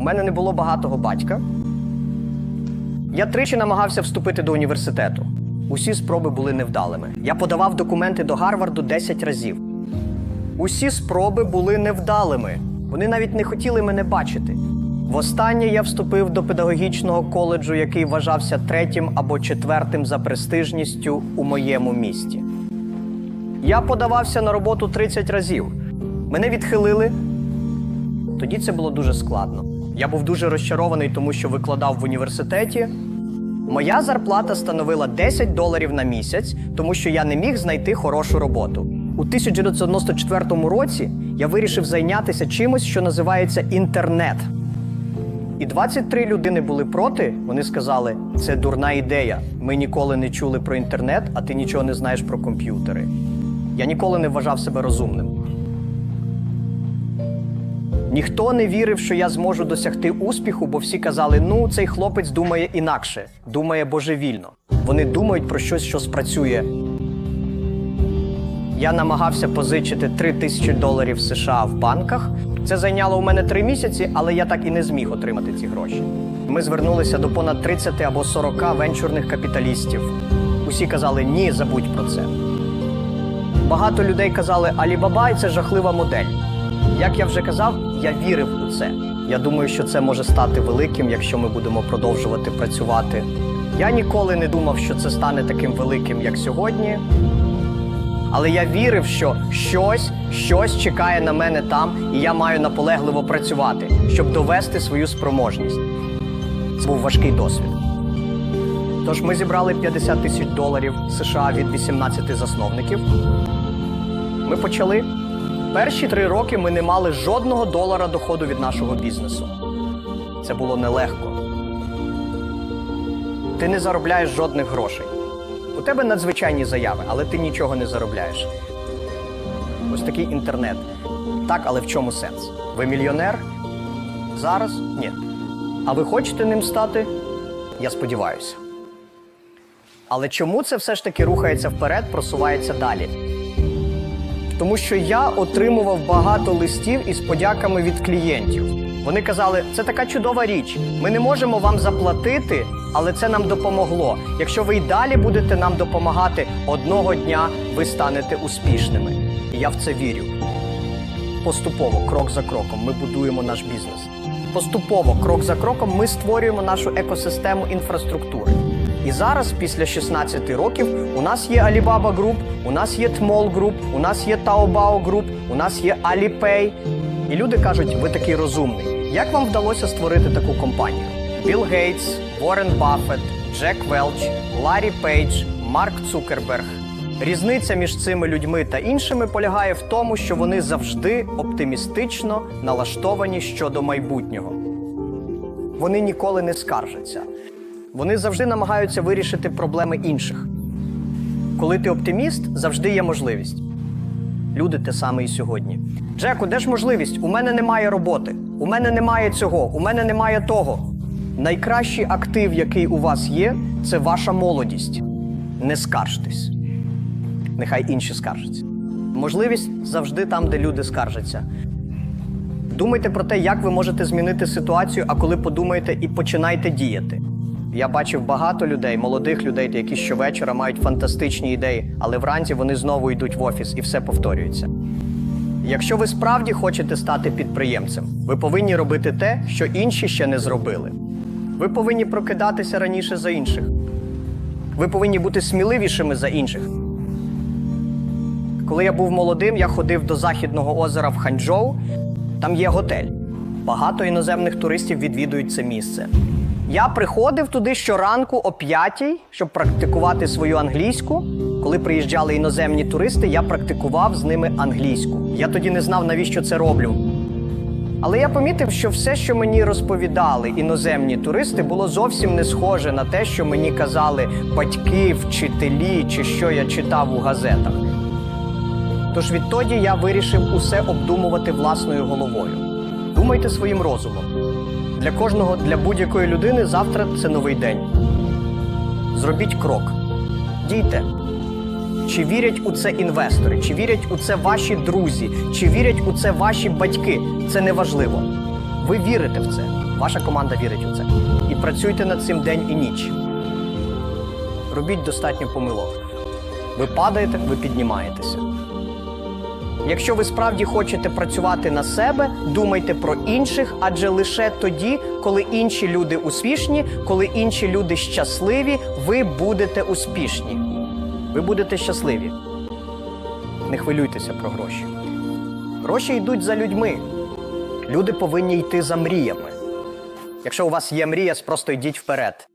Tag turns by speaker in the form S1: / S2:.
S1: У мене не було багатого батька. Я тричі намагався вступити до університету. Усі спроби були невдалими. Я подавав документи до Гарварду 10 разів. Усі спроби були невдалими. Вони навіть не хотіли мене бачити. Востаннє я вступив до педагогічного коледжу, який вважався третім або четвертим за престижністю у моєму місті. Я подавався на роботу 30 разів. Мене відхилили. Тоді це було дуже складно. Я був дуже розчарований, тому що викладав в університеті. Моя зарплата становила 10 доларів на місяць, тому що я не міг знайти хорошу роботу. У 1994 році я вирішив зайнятися чимось, що називається інтернет. І 23 людини були проти. Вони сказали, це дурна ідея. Ми ніколи не чули про інтернет, а ти нічого не знаєш про комп'ютери. Я ніколи не вважав себе розумним. Ніхто не вірив, що я зможу досягти успіху, бо всі казали: ну, цей хлопець думає інакше, думає божевільно. Вони думають про щось, що спрацює. Я намагався позичити 3 тисячі доларів США в банках. Це зайняло у мене три місяці, але я так і не зміг отримати ці гроші. Ми звернулися до понад 30 або 40 венчурних капіталістів. Усі казали ні, забудь про це. Багато людей казали, Алібаба це жахлива модель. Як я вже казав, я вірив у це. Я думаю, що це може стати великим, якщо ми будемо продовжувати працювати. Я ніколи не думав, що це стане таким великим, як сьогодні. Але я вірив, що щось, щось чекає на мене там, і я маю наполегливо працювати, щоб довести свою спроможність. Це був важкий досвід. Тож ми зібрали 50 тисяч доларів США від 18 засновників. Ми почали. Перші три роки ми не мали жодного долара доходу від нашого бізнесу. Це було нелегко. Ти не заробляєш жодних грошей. У тебе надзвичайні заяви, але ти нічого не заробляєш. Ось такий інтернет. Так, але в чому сенс? Ви мільйонер? Зараз? Ні. А ви хочете ним стати? Я сподіваюся. Але чому це все ж таки рухається вперед, просувається далі? Тому що я отримував багато листів із подяками від клієнтів. Вони казали, це така чудова річ. Ми не можемо вам заплатити, але це нам допомогло. Якщо ви й далі будете нам допомагати, одного дня ви станете успішними. І я в це вірю. Поступово, крок за кроком, ми будуємо наш бізнес. Поступово, крок за кроком, ми створюємо нашу екосистему інфраструктури. І зараз, після 16 років, у нас є Alibaba Group, у нас є Tmall Group, у нас є Taobao Group, у нас є Alipay. І люди кажуть, ви такий розумний. Як вам вдалося створити таку компанію? Білл Гейтс, Уоррен Баффет, Джек Велч, Ларі Пейдж, Марк Цукерберг. Різниця між цими людьми та іншими полягає в тому, що вони завжди оптимістично налаштовані щодо майбутнього. Вони ніколи не скаржаться. Вони завжди намагаються вирішити проблеми інших. Коли ти оптиміст, завжди є можливість. Люди те саме і сьогодні. Джеку, де ж можливість? У мене немає роботи, у мене немає цього, у мене немає того. Найкращий актив, який у вас є, це ваша молодість. Не скаржтесь. Нехай інші скаржаться. Можливість завжди там, де люди скаржаться. Думайте про те, як ви можете змінити ситуацію, а коли подумаєте і починайте діяти. Я бачив багато людей, молодих людей, які щовечора мають фантастичні ідеї, але вранці вони знову йдуть в офіс і все повторюється. Якщо ви справді хочете стати підприємцем, ви повинні робити те, що інші ще не зробили. Ви повинні прокидатися раніше за інших. Ви повинні бути сміливішими за інших. Коли я був молодим, я ходив до західного озера в Ханчжоу. Там є готель. Багато іноземних туристів відвідують це місце. Я приходив туди щоранку о п'ятій, щоб практикувати свою англійську. Коли приїжджали іноземні туристи, я практикував з ними англійську. Я тоді не знав, навіщо це роблю. Але я помітив, що все, що мені розповідали іноземні туристи, було зовсім не схоже на те, що мені казали батьки, вчителі чи що я читав у газетах. Тож відтоді я вирішив усе обдумувати власною головою. Думайте своїм розумом. Для кожного, для будь-якої людини завтра це новий день. Зробіть крок. Дійте. Чи вірять у це інвестори, чи вірять у це ваші друзі, чи вірять у це ваші батьки це не важливо. Ви вірите в це. Ваша команда вірить у це. І працюйте над цим день і ніч. Робіть достатньо помилок. Ви падаєте, ви піднімаєтеся. Якщо ви справді хочете працювати на себе, думайте про інших, адже лише тоді, коли інші люди успішні, коли інші люди щасливі, ви будете успішні. Ви будете щасливі. Не хвилюйтеся про гроші. Гроші йдуть за людьми. Люди повинні йти за мріями. Якщо у вас є мрія, просто йдіть вперед.